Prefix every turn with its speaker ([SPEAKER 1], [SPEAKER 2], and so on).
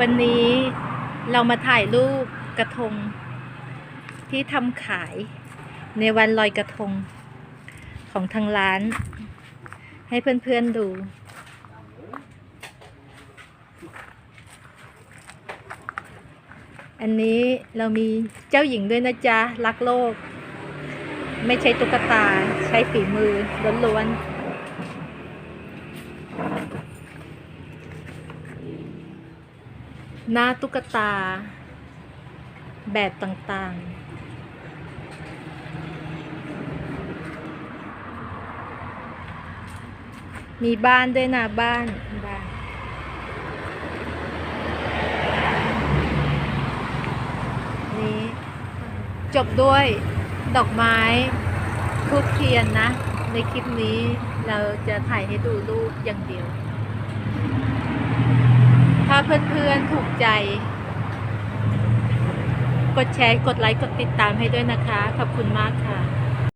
[SPEAKER 1] วันนี้เรามาถ่ายรูปกระทง ที่ทำขายในวันลอยกระทงของทางร้าน ให้เพื่อนๆดูอันนี้เรามีเจ้าหญิงด้วยนะจ๊ะ รักโลก ไม่ใช่ตุ๊กตา ใช้ฝีมือล้วนๆ หน้าตุ๊กตา แบบต่างๆมีบ้านด้วยนะบ้านบ้าน นี้ จบด้วยดอกไม้ทูบเทียนนะ ในคลิปนี้เราจะถ่ายให้ดูรูปอย่างเดียว เพื่อนๆถูกใจ กดแชร์ กดไลค์ กดติดตามให้ด้วยนะคะ ขอบคุณมากค่ะ